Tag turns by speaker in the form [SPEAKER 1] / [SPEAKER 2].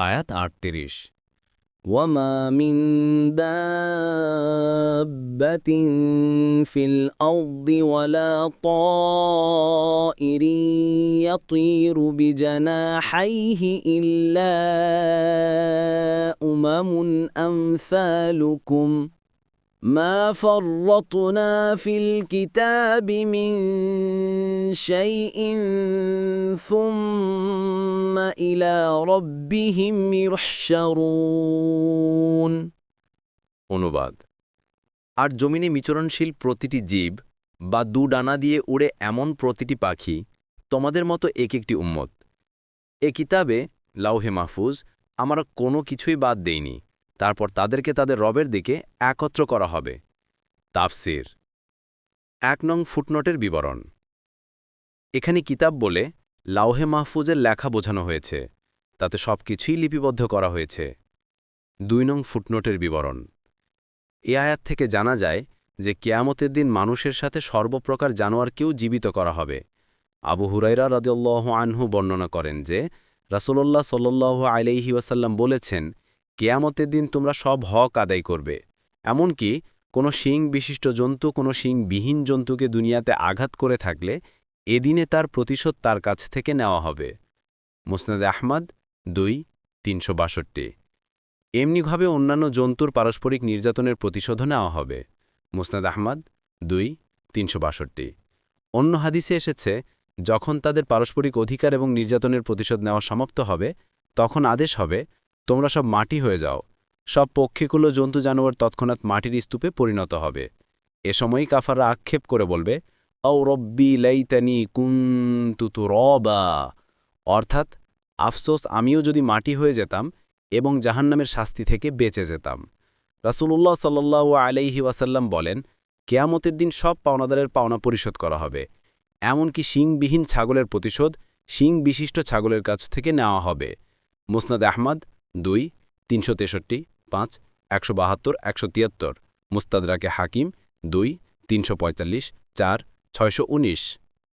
[SPEAKER 1] আয়াত আটত্রিশ
[SPEAKER 2] وما من دابة في الأرض ولا طائر يطير بجناحيه إلا أمم أمثالكم ما فرطنا في الكتاب من شيء ثم إلى ربهم يحشرون
[SPEAKER 1] অনুবাদ আর জমিনে বিচরণশীল প্রতিটি জীব বা দু ডানা দিয়ে উড়ে এমন প্রতিটি পাখি তোমাদের মতো এক একটি উম্মত এ কিতাবে লাউহে মাহফুজ আমরা কোনো কিছুই বাদ দেইনি তারপর তাদেরকে তাদের রবের দিকে একত্র করা হবে তাফসির এক নং ফুটনোটের বিবরণ এখানে কিতাব বলে লাউহে মাহফুজের লেখা বোঝানো হয়েছে। তাতে সব কিছুই লিপিবদ্ধ করা হয়েছে। দুই নং ফুটনোটের বিবরণ। এ আয়াত থেকে জানা যায় যে কেয়ামতের দিন মানুষের সাথে সর্বপ্রকার জানোয়ারকেও জীবিত করা হবে। আবু হুরাইরা রদিয়াল্লাহ আনহু বর্ণনা করেন যে, রাসূলুল্লাহ সাল্লাহ আলাইহি ওয়াসাল্লাম বলেছেন, কেয়ামতের দিন তোমরা সব হক আদায় করবে। এমনকি কোনো শিং বিশিষ্ট জন্তু, কোনো শিংবিহীন জন্তুকে দুনিয়াতে আঘাত করে থাকলে এদিনে তার প্রতিশোধ তার কাছ থেকে নেওয়া হবে। মুসনাদে আহমদ, দুই, তিনশো বাষট্টি। এমনিভাবে অন্যান্য জন্তুর পারস্পরিক নির্যাতনের প্রতিশোধও নেওয়া হবে। মুসনাদ আহমদ, দুই, তিনশো বাষট্টি। অন্য হাদিসে এসেছে, যখন তাদের পারস্পরিক অধিকার এবং নির্যাতনের প্রতিশোধ নেওয়া সমাপ্ত হবে, তখন আদেশ হবে, তোমরা সব মাটি হয়ে যাও। সব পক্ষীকুলো জন্তু জানোয়ার তৎক্ষণাৎ মাটির স্তূপে পরিণত হবে। এ সময়ই কাফাররা আক্ষেপ করে বলবে ঔ রব্বি লাইতানি কুন্তুতু রবা অর্থাৎ, আফসোস, আমিও যদি মাটি হয়ে যেতাম এবং জাহান্নামের শাস্তি থেকে বেঁচে যেতাম। রাসূলুল্লাহ সাল্লাহ আলাইহি ওয়াসাল্লাম বলেন, কেয়ামতের দিন সব পাওনাদারের পাওনা পরিশোধ করা হবে। এমনকি শিংবিহীন ছাগলের প্রতিশোধ শিং বিশিষ্ট ছাগলের কাছ থেকে নেওয়া হবে। মুসনাদ আহমদ, দুই, তিনশো তেষট্টি, পাঁচ, একশো বাহাত্তর, একশো তিয়াত্তর। মুস্তাদরাকে হাকিম, দুই, তিনশো পঁয়তাল্লিশ, চার ছয়শো উনিশ